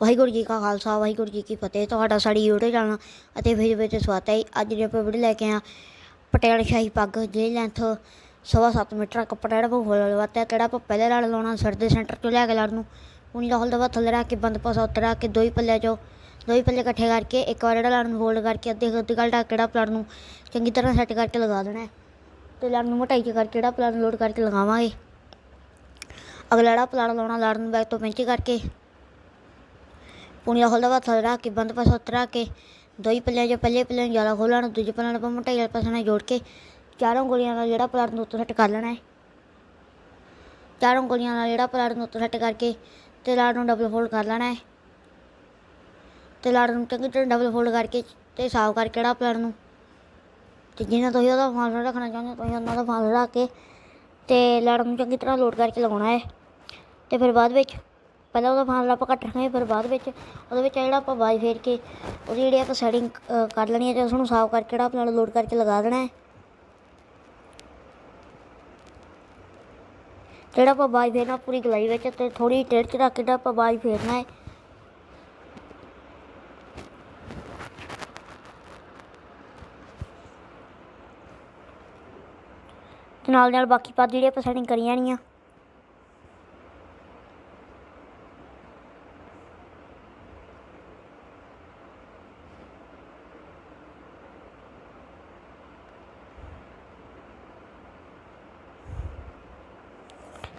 ਵਾਹਿਗੁਰੂ ਜੀ ਕਾ ਖਾਲਸਾ, ਵਾਹਿਗੁਰੂ ਜੀ ਕੀ ਫਤਿਹ। ਤੁਹਾਡਾ ਸਾਡੀ YouTube ਚੈਨਲ ਅਤੇ ਵੀਡੀਓ ਵਿੱਚ ਸਵਾਗਤ ਹੈ। ਅੱਜ ਜੇ ਆਪਾਂ ਵੀਡੀਓ ਲੈ ਕੇ ਆ ਪਟਿਆਲਾ ਸ਼ਾਹੀ ਪੱਗ ਜੇ ਲੈਂਥ ਸਵਾ ਸੱਤ ਮੀਟਰ ਕੱਪੜਾ ਜਿਹੜਾ ਆਪਾਂ ਫੁੱਲ ਲਵਾਤਾ ਕਿਹੜਾ ਆਪਾਂ ਪਹਿਲੇ ਲੜ ਲਾਉਣਾ, ਸਿਰ ਦੇ ਸੈਂਟਰ ਤੋਂ ਲੈ ਕੇ ਲੜ ਨੂੰ। ਪੂਣੀ ਦਾ ਹਲਦਾ ਥੱਲੇ ਰੱਖ ਕੇ, ਬੰਦ ਪਾਸਾ ਉੱਤੇ ਰੱਖ ਕੇ, ਦੋ ਹੀ ਪੱਲਿਆਂ ਚੋਂ, ਦੋ ਹੀ ਪੱਲੇ ਇਕੱਠੇ ਕਰਕੇ, ਇੱਕ ਵਾਰ ਜਿਹੜਾ ਲੜ ਨੂੰ ਫੋਲਡ ਕਰਕੇ, ਅੱਧੇ ਅੱਧੇ ਗਲ ਢੱਕ ਕਿਹੜਾ ਪਲੜ ਨੂੰ ਚੰਗੀ ਤਰ੍ਹਾਂ ਸੈੱਟ ਕਰਕੇ ਲਗਾ ਦੇਣਾ ਹੈ। ਤੇ ਲੜ ਨੂੰ ਮੋਟਾਈ ਚ ਕਰਕੇ ਜਿਹੜਾ ਪਲੜ ਲੋਡ ਕਰਕੇ ਲਗਾਵਾਂਗੇ। ਅਗਲਾ ਜਿਹੜਾ ਪਲੜ ਲਾਉਣਾ ਲੜ ਨੂੰ ਬੈਕ ਤੋਂ ਪਿੰਚ ਕਰਕੇ ਪੂਣੀਆ ਖੋਲਦਾ ਵਾ ਥੱਲੇ ਰੱਖ ਕੇ, ਬੰਦ ਪਾਸਾ ਉੱਤੇ ਰੱਖ ਕੇ ਦੋ ਹੀ ਪੱਲਿਆਂ 'ਚ ਪਹਿਲੇ ਪੱਲੇ ਨੂੰ ਜ਼ਿਆਦਾ ਖੋਲ੍ਹਣਾ ਦੂਜੇ ਪੱਲੇ ਨੂੰ ਆਪਾਂ ਮੋਟਾਈ ਵਾਲੇ ਪਾਸੇ ਨਾਲ ਜੋੜ ਕੇ, ਚਾਰੋਂ ਗੋਲੀਆਂ ਨਾਲ ਜਿਹੜਾ ਪਲਾਟ ਨੂੰ ਉੱਤੇ ਸੈੱਟ ਕਰ ਲੈਣਾ ਹੈ। ਚਾਰੋਂ ਗੋਲੀਆਂ ਨਾਲ ਜਿਹੜਾ ਪਲਾਟ ਨੂੰ ਉੱਤੋਂ ਸੈੱਟ ਕਰਕੇ ਤੇ ਲਾੜ ਨੂੰ ਡਬਲ ਫੋਲਡ ਕਰ ਲੈਣਾ ਹੈ। ਤੇ ਲਾੜ ਨੂੰ ਚੰਗੀ ਤਰ੍ਹਾਂ ਡਬਲ ਫੋਲਡ ਕਰਕੇ ਤੇ ਸਾਫ਼ ਕਰਕੇ ਜਿਹੜਾ ਪਲਾਟ ਨੂੰ। ਤੇ ਜਿਹਨਾਂ ਤੁਸੀਂ ਉਹਦਾ ਫਾਸਲਾ ਰੱਖਣਾ ਚਾਹੁੰਦੇ ਹੋ, ਤੁਸੀਂ ਉਹਨਾਂ ਦਾ ਫਾਸਲਾ ਰੱਖ ਕੇ ਤੇ ਲਾੜ ਨੂੰ ਚੰਗੀ ਤਰ੍ਹਾਂ ਲੋਡ ਕਰਕੇ ਲਗਾਉਣਾ ਹੈ। ਤੇ ਫਿਰ ਬਾਅਦ ਵਿੱਚ ਪਹਿਲਾਂ ਉਹਦਾ ਫਾਸਲਾ ਆਪਾਂ ਕੱਟ ਰੱਖਾਂਗੇ, ਫਿਰ ਬਾਅਦ ਵਿੱਚ ਉਹਦੇ ਵਿੱਚ ਜਿਹੜਾ ਆਪਾਂ ਬਾਜ ਫੇਰ ਕੇ, ਉਹਦੀ ਜਿਹੜੀ ਆਪਾਂ ਸੈਟਿੰਗ ਕਰ ਲੈਣੀ ਹੈ ਤੇ ਉਸ ਨੂੰ ਸਾਫ਼ ਕਰਕੇ ਜਿਹੜਾ ਆਪਣਾ ਲੋਡ ਕਰਕੇ ਲਗਾ ਦੇਣਾ ਹੈ। ਜਿਹੜਾ ਆਪਾਂ ਬਾਜ ਫੇਰਨਾ ਪੂਰੀ ਗਲਾਈ ਵਿੱਚ ਤੇ ਥੋੜੀ ਟੇਢ ਚ ਰੱਖ ਕੇ ਜਿਹੜਾ ਆਪਾਂ ਬਾਜ ਫੇਰਨਾ ਹੈ। ਤੇ ਨਾਲ ਨਾਲ ਬਾਕੀ ਪਾ ਜਿਹੜੀ ਆਪਾਂ ਸੈਟਿੰਗ ਕਰੀ ਜਾਣੀ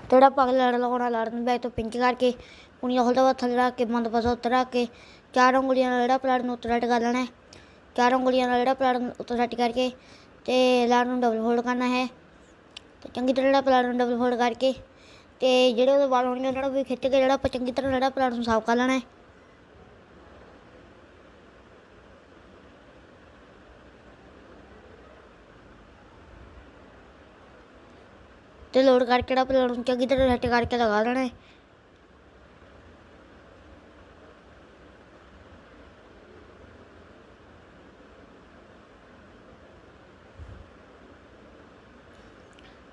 ਆ ਜਿਹੜਾ ਪੱਗ ਲੜ ਲਗਾਉਣਾ ਲੜ ਨੂੰ ਬੈਕ ਤੋਂ ਪਿੰਚ ਕਰਕੇ ਪੁਣੀਆ ਖੋਲਦਾ ਵਾ ਥੱਲੇ ਰੱਖ ਕੇ, ਬੰਦ ਪਾਸਾ ਉੱਤੇ ਰੱਖ ਕੇ, ਚਾਰ ਉਂਗਲੀਆਂ ਨਾਲ ਜਿਹੜਾ ਪਲਾਟ ਨੂੰ ਉੱਤੇ ਸੈੱਟ ਕਰ ਲੈਣਾ ਹੈ। ਚਾਰ ਉਂਗਲੀਆਂ ਨਾਲ ਜਿਹੜਾ ਪਲਾਟ ਨੂੰ ਉੱਤੇ ਸੈੱਟ ਕਰਕੇ ਤੇ ਲੜ ਨੂੰ ਡਬਲ ਫੋਲਡ ਕਰਨਾ ਹੈ। ਤੇ ਚੰਗੀ ਤਰ੍ਹਾਂ ਜਿਹੜਾ ਪਲਾਟ ਨੂੰ ਡਬਲ ਫੋਲਡ ਕਰਕੇ ਤੇ ਜਿਹੜੇ ਉਹਦੇ ਵਾਲ ਹੋਣਗੇ, ਉਹਨਾਂ ਨੂੰ ਵੀ ਖਿੱਚ ਕੇ ਜਿਹੜਾ ਆਪਾਂ ਚੰਗੀ ਤਰ੍ਹਾਂ ਜਿਹੜਾ ਪਲਾਟ ਨੂੰ ਸਾਫ਼ ਕਰ ਲੈਣਾ ਹੈ। ਤੇ ਲੋਡ ਕਰਕੇ ਜਿਹੜਾ ਪਲਾਟ ਚੰਗੀ ਤਰ੍ਹਾਂ ਸੈੱਟ ਕਰਕੇ ਲਗਾ ਲੈਣਾ ਹੈ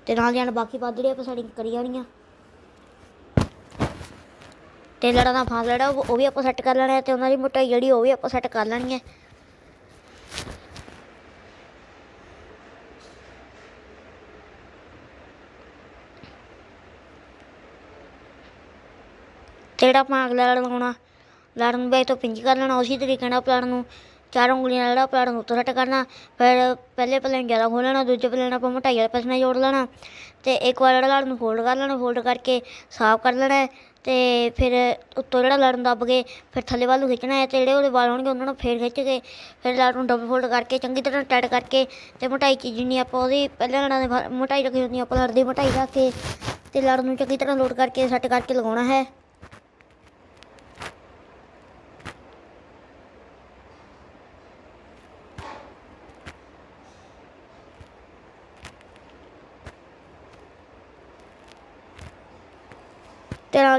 ਤੇ ਨਾਲ ਜਾਣ ਬਾਕੀ ਪਾ ਜਿਹੜੇ ਆਪਾਂ ਸੈਟਿੰਗ ਕਰੀ ਜਾਣੀਆਂ ਤੇ ਲੜਾਂ ਦਾ ਫਾਸ ਜਿਹੜਾ ਉਹ ਵੀ ਆਪਾਂ ਸੈੱਟ ਕਰ ਲੈਣਾ ਤੇ ਉਹਨਾਂ ਦੀ ਮੋਟਾਈ ਜਿਹੜੀ ਉਹ ਵੀ ਆਪਾਂ ਸੈੱਟ ਕਰ ਲੈਣੀ ਹੈ ਤੇ ਜਿਹੜਾ ਆਪਾਂ ਅਗਲਾ ਲੜ ਲਗਾਉਣਾ ਲੜ ਨੂੰ ਬੈਕ ਤੋਂ ਪਿੰਚ ਕਰ ਲੈਣਾ, ਉਸੇ ਤਰੀਕੇ ਨਾਲ ਪਲਾਟ ਨੂੰ ਚਾਰ ਉਂਗਲੀਆਂ ਨਾਲ ਜਿਹੜਾ ਪਲਾਟ ਨੂੰ ਉੱਤੇ ਸੈੱਟ ਕਰਨਾ, ਫਿਰ ਪਹਿਲੇ ਪੱਲੇ ਜ਼ਿਆਦਾ ਜ਼ਿਆਦਾ ਲੈਣਾ, ਦੂਜੇ ਪੱਲੇ ਆਪਾਂ ਮੋਟਾਈ ਵਾਲੇ ਪਾਸੇ ਨਾਲ ਜੋੜ ਲੈਣਾ, ਤੇ ਇੱਕ ਵਾਰ ਜਿਹੜਾ ਲੜ ਨੂੰ ਫੋਲਡ ਕਰ ਲੈਣਾ ਫੋਲਡ ਕਰਕੇ ਸਾਫ਼ ਕਰ ਲੈਣਾ ਹੈ, ਤੇ ਫਿਰ ਉੱਤੋਂ ਜਿਹੜਾ ਲੜਨ ਦੱਬ ਕੇ ਫਿਰ ਥੱਲੇ ਵੱਲ ਨੂੰ ਖਿੱਚਣਾ ਹੈ, ਤੇ ਜਿਹੜੇ ਉਹਦੇ ਵਾਲ ਹੋਣਗੇ ਉਹਨਾਂ ਨੂੰ ਫੇਰ ਖਿੱਚ ਕੇ ਫਿਰ ਲੜ ਨੂੰ ਡਬਲ ਫੋਲਡ ਕਰਕੇ ਚੰਗੀ ਤਰ੍ਹਾਂ ਟਾਈਟ ਕਰਕੇ ਤੇ ਮੋਟਾਈ ਚੀਜ਼ ਜਿੰਨੀ ਆਪਾਂ ਉਹਦੀ ਪਹਿਲੇ ਲੜਾਂ ਦੇ ਫ- ਮੋਟਾਈ ਰੱਖੀ ਹੁੰਦੀ ਆਪਾਂ ਲੜਦੀ ਮੋਟਾਈ ਰੱਖ ਕੇ ਤੇ ਲੜਨ ਨੂੰ ਚੰਗੀ ਤਰ੍ਹਾਂ ਲੋਡ ਕਰਕੇ ਸੈੱਟ ਕਰਕੇ ਲਗਾਉਣਾ ਹੈ।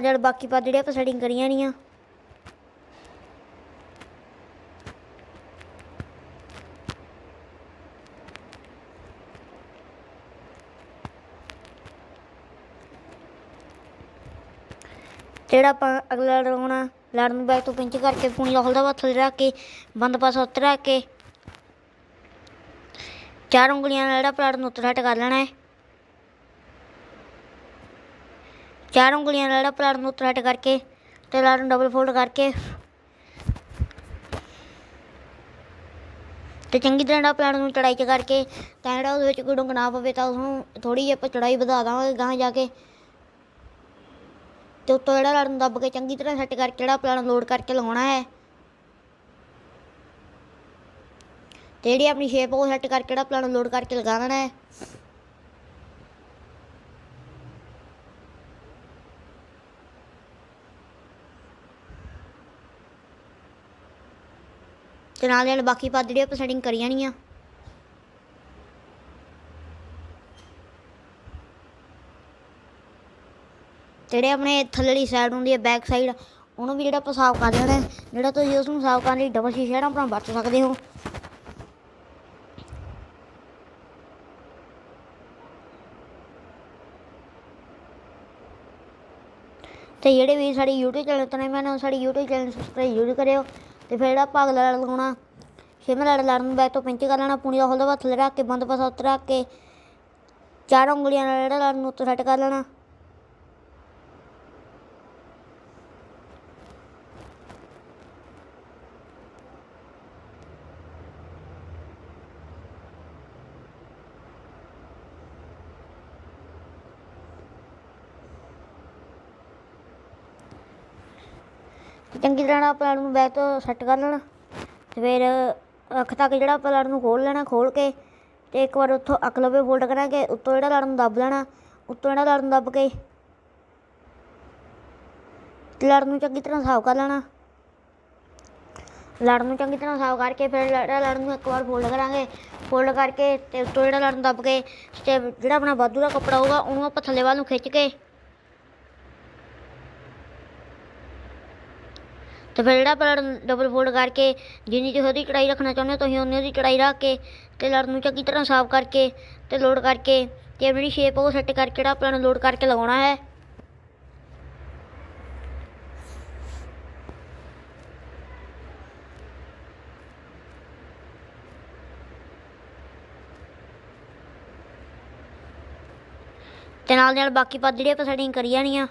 ਤੇ ਨਾਲ ਬਾਕੀ ਪਾ ਜਿਹੜੇ ਆਪਾਂ ਸੈਟਿੰਗ ਕਰੀਆਂ ਨਹੀਂ ਆ ਜਿਹੜਾ ਆਪਾਂ ਅਗਲਾ ਲੜਾਉਣਾ ਲੜ ਨੂੰ ਬੈਕ ਤੋਂ ਪਿੰਚ ਕਰਕੇ ਪੂਣੀ ਖੋਲਦਾ ਵਾ ਥੱਲੇ ਰੱਖ ਕੇ, ਬੰਦ ਪਾਸਾ ਉੱਤੇ ਰੱਖ ਕੇ। ਚਾਰ ਉਂਗਲੀਆਂ ਨਾਲ ਜਿਹੜਾ ਪਲਾਟ ਨੂੰ ਉੱਤੇ ਸੈੱਟ ਕਰ ਲੈਣਾ ਹੈ। ਚਾਰ ਉਂਗਲੀਆਂ ਨਾਲ ਜਿਹੜਾ ਪਲਾਟ ਨੂੰ ਉੱਤੇ ਸੈੱਟ ਕਰਕੇ ਤੇ ਲਾੜ ਨੂੰ ਡਬਲ ਫੋਲਡ ਕਰਕੇ। ਤੇ ਚੰਗੀ ਤਰ੍ਹਾਂ ਜਿਹੜਾ ਪਲਾਟ ਨੂੰ ਚੜਾਈ ਚ ਕਰਕੇ, ਤਾਂ ਜਿਹੜਾ ਉਹਦੇ ਵਿੱਚ ਕੋਈ ਡੁੰਗ ਨਾ ਪਵੇ ਤਾਂ ਉਸਨੂੰ ਥੋੜੀ ਜਿਹੀ ਆਪਾਂ ਚੜਾਈ ਵਧਾ ਦਾਂਗੇ ਗਾਂ ਜਾ ਕੇ। ਤੇ ਉੱਤੋਂ ਜਿਹੜਾ ਲੜ ਨੂੰ ਦੱਬ ਕੇ ਚੰਗੀ ਤਰ੍ਹਾਂ ਸੈੱਟ ਕਰਕੇ ਜਿਹੜਾ ਪਲਾਟ ਲੋਡ ਕਰਕੇ ਲਗਾਉਣਾ ਹੈ। ਤੇ ਜਿਹੜੀ ਆਪਣੀ ਸ਼ੇਪ ਉਹ ਸੈੱਟ ਕਰਕੇ ਜਿਹੜਾ ਪਲਾਟ ਲੋਡ ਕਰਕੇ ਲਗਾ ਦੇਣਾ ਹੈ। ਤੇ ਨਾਲ ਨਾਲ ਬਾਕੀ ਪਾ ਜਿਹੜੀ ਆਪਾਂ ਸੈਟਿੰਗ ਕਰੀ ਜਾਣੀ ਆ ਜਿਹੜੇ ਆਪਣੇ ਥੱਲੇਲੀ ਸਾਈਡ ਹੁੰਦੀ ਹੈ ਬੈਕ ਸਾਈਡ ਉਹਨੂੰ ਵੀ ਜਿਹੜਾ ਆਪਾਂ ਸਾਫ਼ ਕਰ ਲੈਣਾ ਜਿਹੜਾ ਤੁਸੀਂ ਉਸ ਨੂੰ ਸਾਫ਼ ਕਰਨ ਲਈ ਡਬਲ ਸ਼ੀਸ਼ਾ ਜਿਹੜਾ ਆਪਣਾ ਵਰਤ ਸਕਦੇ ਹੋ। ਤੇ ਜਿਹੜੇ ਵੀ ਸਾਡੀ YouTube ਚੈਨਲ ਤੋਂ ਨੇ ਮੈਨੂੰ ਸਾਡੀ YouTube ਚੈਨਲ ਸਬਸਕ੍ਰਾਈਬ ਜ਼ਰੂਰ ਕਰਿਓ। ਤੇ ਫਿਰ ਜਿਹੜਾ ਭਾਗ ਲੜ ਲਗਾਉਣਾ ਛੇਵੇਂ ਲੜ ਲੜਨ ਬੈਕ ਤੋਂ ਪਿੰਚ ਕਰ ਲੈਣਾ, ਪੂਣੀ ਦਾ ਹੋਲਦਾ ਹੱਥ ਲੜਾ ਕੇ, ਬੰਦ ਪਾਸਾ ਉਤਰਾ ਕੇ, ਚਾਰ ਉਂਗਲੀਆਂ ਨਾਲ ਜਿਹੜਾ ਲੜਨ ਨੂੰ ਉੱਤੇ ਸੈੱਟ ਕਰ ਲੈਣਾ। ਚੰਗੀ ਤਰ੍ਹਾਂ ਆਪਾਂ ਲੜ ਨੂੰ ਬੈਕ ਤੋਂ ਸੈੱਟ ਕਰ ਲੈਣਾ ਤੇ ਫਿਰ ਅੱਖ ਤੱਕ ਜਿਹੜਾ ਆਪਾਂ ਲੜ ਨੂੰ ਖੋਲ ਲੈਣਾ ਖੋਲ ਕੇ ਤੇ ਇੱਕ ਵਾਰ ਉੱਥੋਂ ਅੱਖ ਲਵੇ ਫੋਲਡ ਕਰਾਂਗੇ, ਉੱਤੋਂ ਜਿਹੜਾ ਲੜ ਨੂੰ ਦੱਬ ਲੈਣਾ, ਉੱਤੋਂ ਜਿਹੜਾ ਲੜ ਨੂੰ ਦੱਬ ਕੇ ਲੜ ਨੂੰ ਚੰਗੀ ਤਰ੍ਹਾਂ ਸਾਫ਼ ਕਰ ਲੈਣਾ। ਲੜ ਨੂੰ ਚੰਗੀ ਤਰ੍ਹਾਂ ਸਾਫ਼ ਕਰਕੇ ਫਿਰ ਜਿਹੜਾ ਲੜ ਨੂੰ ਇੱਕ ਵਾਰ ਫੋਲਡ ਕਰਾਂਗੇ ਫੋਲਡ ਕਰਕੇ ਤੇ ਉੱਤੋਂ ਜਿਹੜਾ ਲੜ ਨੂੰ ਦੱਬ ਕੇ ਤੇ ਜਿਹੜਾ ਆਪਣਾ ਵਾਧੂ ਦਾ ਕੱਪੜਾ ਹੋਊਗਾ, ਉਹਨੂੰ ਆਪਾਂ ਥੱਲੇ ਵੱਲ ਨੂੰ ਖਿੱਚ ਕੇ ਤੇ ਫਿਰ ਜਿਹੜਾ ਆਪਾਂ ਡਬਲ ਫੋਲਡ ਕਰਕੇ ਜਿੰਨੀ ਤੁਸੀਂ ਉਹਦੀ ਕੜਾਈ ਰੱਖਣਾ ਚਾਹੁੰਦੇ ਹੋ, ਤੁਸੀਂ ਉਨੀ ਉਹਦੀ ਕੜਾਈ ਰੱਖ ਕੇ ਤੇ ਲੜ ਨੂੰ ਚੰਗੀ ਤਰ੍ਹਾਂ ਸਾਫ਼ ਕਰਕੇ ਤੇ ਲੋਡ ਕਰਕੇ ਤੇ ਆਪਣੀ ਸ਼ੇਪ ਉਹ ਸੈੱਟ ਕਰਕੇ ਜਿਹੜਾ ਆਪਾਂ ਨੂੰ ਲੋਡ ਕਰਕੇ ਲਗਾਉਣਾ ਹੈ। ਤੇ ਨਾਲ ਨਾਲ ਬਾਕੀ ਪੱਤ ਜਿਹੜੇ ਆਪਾਂ ਸੈਟਿੰਗ ਕਰੀ ਜਾਣੀ ਆ।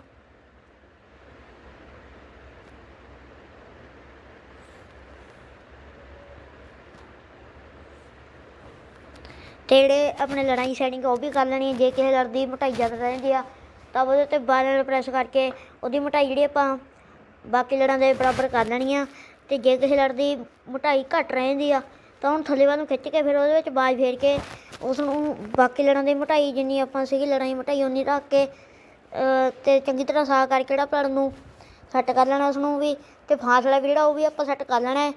ਤੇ ਜਿਹੜੇ ਆਪਣੇ ਲੜਾਈ ਸੈਟਿੰਗ ਉਹ ਵੀ ਕਰ ਲੈਣੀ ਹੈ ਜੇ ਕਿਸੇ ਲੜਦੀ ਮੋਟਾਈ ਜ਼ਿਆਦਾ ਰਹਿੰਦੀ ਆ ਤਾਂ ਉਹਦੇ ਤੇ ਬਾਰ ਨਾਲ ਪ੍ਰੈਸ ਕਰਕੇ ਉਹਦੀ ਮੋਟਾਈ ਜਿਹੜੀ ਆਪਾਂ ਬਾਕੀ ਲੜਾਂ ਦੇ ਬਰਾਬਰ ਕਰ ਲੈਣੀ ਆ। ਤੇ ਜੇ ਕਿਸੇ ਲੜਦੀ ਮੋਟਾਈ ਘੱਟ ਰਹਿੰਦੀ ਆ, ਤਾਂ ਉਹਨੂੰ ਥੱਲੇ ਵੱਲ ਨੂੰ ਖਿੱਚ ਕੇ ਫਿਰ ਉਹਦੇ ਵਿੱਚ ਬਾਜ ਫੇਰ ਕੇ ਉਸ ਨੂੰ ਬਾਕੀ ਲੜਾਂ ਦੀ ਮੋਟਾਈ ਜਿੰਨੀ ਆਪਾਂ ਸੀਗੀ ਲੜਾਈ ਮੋਟਾਈ ਉਨੀ ਰੱਖ ਕੇ, ਅਹ, ਤੇ ਚੰਗੀ ਤਰ੍ਹਾਂ ਸਾਫ਼ ਕਰਕੇ ਜਿਹੜਾ ਪਲੜ ਨੂੰ ਸੈੱਟ ਕਰ ਲੈਣਾ ਉਸ ਨੂੰ ਵੀ। ਤੇ ਫਾਸਲਾ ਵੀ ਜਿਹੜਾ ਉਹ ਵੀ ਆਪਾਂ ਸੈੱਟ ਕਰ ਲੈਣਾ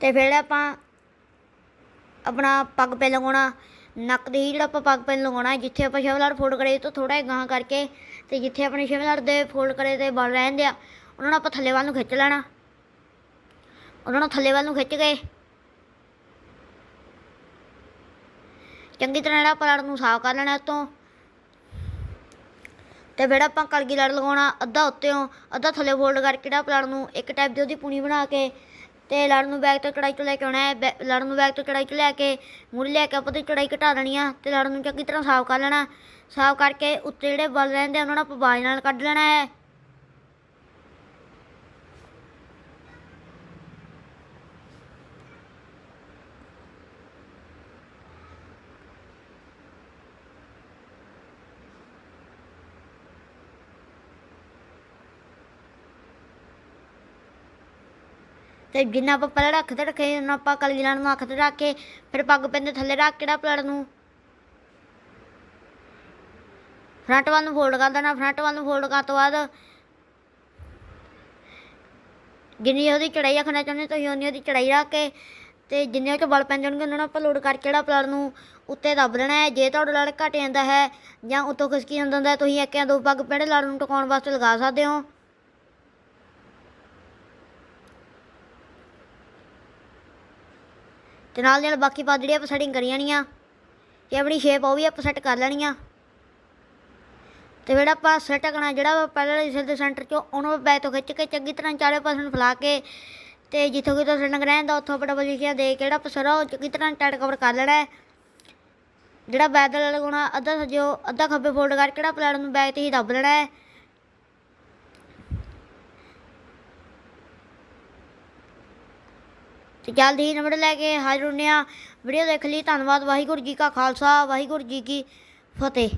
ਤੇ ਫਿਰ ਆਪਾਂ ਆਪਣਾ ਪੱਗ ਪੈ ਲਗਾਉਣਾ ਨੱਕ ਦੇ ਹੀ ਜਿਹੜਾ ਆਪਾਂ ਪੱਗ ਪੈਨ ਲਗਾਉਣਾ ਜਿੱਥੇ ਆਪਾਂ ਸ਼ਿਵਲੜ ਫੋਲਡ ਕਰੇ ਤੋਂ ਥੋੜਾ ਗਾਂ ਕਰਕੇ ਤੇ ਜਿੱਥੇ ਆਪਣੇ ਸ਼ਿਵਲੜ ਦੇ ਫੋਲਡ ਕਰੇ ਤੇ ਬਲ ਰਹਿੰਦੇ ਆ, ਉਹਨਾਂ ਨੂੰ ਆਪਾਂ ਥੱਲੇ ਵੱਲ ਨੂੰ ਖਿੱਚ ਲੈਣਾ। ਉਹਨਾਂ ਨੂੰ ਥੱਲੇ ਵੱਲ ਨੂੰ ਖਿੱਚ ਕੇ ਚੰਗੀ ਤਰ੍ਹਾਂ ਜਿਹੜਾ ਪਲੜ ਨੂੰ ਸਾਫ਼ ਕਰ ਲੈਣਾ ਇਸ ਤੋਂ ਤੇ ਫਿਰ ਆਪਾਂ ਕਲਗੀ ਲੜ ਲਗਾਉਣਾ, ਅੱਧਾ ਉੱਤੇੋਂ ਅੱਧਾ ਥੱਲੇ ਫੋਲਡ ਕਰਕੇ ਜਿਹੜਾ ਪਲੜ ਨੂੰ, ਇੱਕ ਟਾਈਪ ਦੀ ਉਹਦੀ ਪੂਣੀ ਬਣਾ ਕੇ ਤੇ ਲੜ ਨੂੰ ਬੈਕ ਤੋਂ ਕੜਾਈ ਤੋਂ ਲੈ ਕੇ ਆਉਣਾ ਹੈ, ਬੈ- ਲੜ ਨੂੰ ਬੈਕ ਤੋਂ ਕੜਾਈ ਤੋਂ ਲੈ ਕੇ, ਮੂਰੇ ਲੈ ਕੇ ਆਪਾਂ ਉਹਦੀ ਕੜਾਈ ਘਟਾ ਲੈਣੀ ਆ ਤੇ ਲੜ ਨੂੰ ਚੰਗੀ ਤਰ੍ਹਾਂ ਸਾਫ਼ ਕਰ ਲੈਣਾ, ਸਾਫ਼ ਕਰਕੇ ਉੱਤੇ ਜਿਹੜੇ ਬਲ ਰਹਿੰਦੇ ਆ ਉਹਨਾਂ ਨੂੰ ਆਪਾਂ ਬਾਜ ਨਾਲ ਕੱਢ ਲੈਣਾ ਹੈ। ਤੇ ਜਿੰਨਾ ਆਪਾਂ ਪਹਿਲਾਂ ਰੱਖ ਤੇ ਰੱਖੇ ਉਹਨਾਂ ਆਪਾਂ ਕਲਗੀ ਲੜ ਨੂੰ ਅੱਖ ਤੇ ਰੱਖ ਕੇ ਫਿਰ ਪੱਗ ਪੈਂਦੇ ਥੱਲੇ ਰੱਖ ਕੇ ਜਿਹੜਾ ਪਲੜ ਨੂੰ। ਫਰੰਟ ਵੱਲ ਨੂੰ ਫੋਲਡ ਕਰ ਦੇਣਾ ਫਰੰਟ ਵੱਲ ਨੂੰ ਫੋਲਡ ਕਰਨ ਤੋਂ ਬਾਅਦ ਜਿੰਨੀ ਉਹਦੀ ਚੜਾਈ ਰੱਖਣਾ ਚਾਹੁੰਦੇ ਤੁਸੀਂ ਉਨੀ ਉਹਦੀ ਚੜਾਈ ਰੱਖ ਕੇ ਤੇ ਜਿੰਨੇ ਉਹ 'ਚ ਬਲ ਪੈਂਦੇ ਹੋਣਗੇ ਉਹਨਾਂ ਨੂੰ ਆਪਾਂ ਲੋਡ ਕਰਕੇ ਜਿਹੜਾ ਪਲੜ ਨੂੰ ਉੱਤੇ ਦੱਬ ਲੈਣਾ ਹੈ। ਜੇ ਤੁਹਾਡਾ ਲੜ ਘਟ ਜਾਂਦਾ ਹੈ ਜਾਂ ਉੱਤੋਂ ਖਿਸਕੀ ਜਾਂਦਾ ਹੁੰਦਾ ਹੈ, ਤੁਸੀਂ ਇੱਕ ਜਾਂ ਦੋ ਪੱਗ ਪਹਿਲੇ ਲੜ ਨੂੰ ਟਿਕਾਉਣ ਵਾਸਤੇ ਲਗਾ ਸਕਦੇ ਹੋ। ਤੇ ਨਾਲ ਦੀ ਨਾਲ ਬਾਕੀ ਪੱਗ ਜਿਹੜੀ ਆਪਾਂ ਸੈਟਿੰਗ ਕਰੀ ਜਾਣੀ ਆ ਤੇ ਆਪਣੀ ਸ਼ੇਪ ਉਹ ਵੀ ਆਪਾਂ ਸੈੱਟ ਕਰ ਲੈਣੀ ਆ ਤੇ ਜਿਹੜਾ ਆਪਾਂ ਸੈੱਟ ਕਰਨਾ, ਜਿਹੜਾ ਪਹਿਲਾਂ ਇਸ ਦੇ ਸੈਂਟਰ ਚੋਂ, ਉਹਨੂੰ ਬੈਕ ਤੋਂ ਖਿੱਚ ਕੇ ਚੰਗੀ ਤਰ੍ਹਾਂ ਚਾਰੇ ਪਾਸੇ ਨੂੰ ਫੈਲਾ ਕੇ ਤੇ ਜਿੱਥੋਂ ਕਿਤੋਂ ਸੈਟਿੰਗ ਰਹਿੰਦਾ, ਉੱਥੋਂ ਆਪਾਂ ਡਬਲ ਲਿਖਿਆ ਦੇ ਕੇ ਜਿਹੜਾ ਪਸਰਾ ਉਹ ਚੰਗੀ ਤਰ੍ਹਾਂ ਟੈਟ ਕਵਰ ਕਰ ਲੈਣਾ ਜਿਹੜਾ ਬੈਕ ਦਾ ਲਗਾਉਣਾ ਅੱਧਾ ਸੱਜੋ ਅੱਧਾ ਖੱਬੇ ਫੋਲਡ ਕਰਕੇ ਜਿਹੜਾ ਪਲੇਟ ਨੂੰ ਬੈਕ ਤੇ ਹੀ ਦੱਬ ਲੈਣਾ ਹੈ। ਤੇ ਜਲਦ ਹੀ ਨੰਬਰ ਲੈ ਕੇ ਹਾਜ਼ਰ ਹੁੰਦੇ ਹਾਂ ਵੀਡੀਓ ਦੇਖ ਲਈ। ਧੰਨਵਾਦ। ਵਾਹਿਗੁਰੂ ਜੀ ਕਾ ਖਾਲਸਾ। ਵਾਹਿਗੁਰੂ ਜੀ ਕੀ ਫਤਿਹ।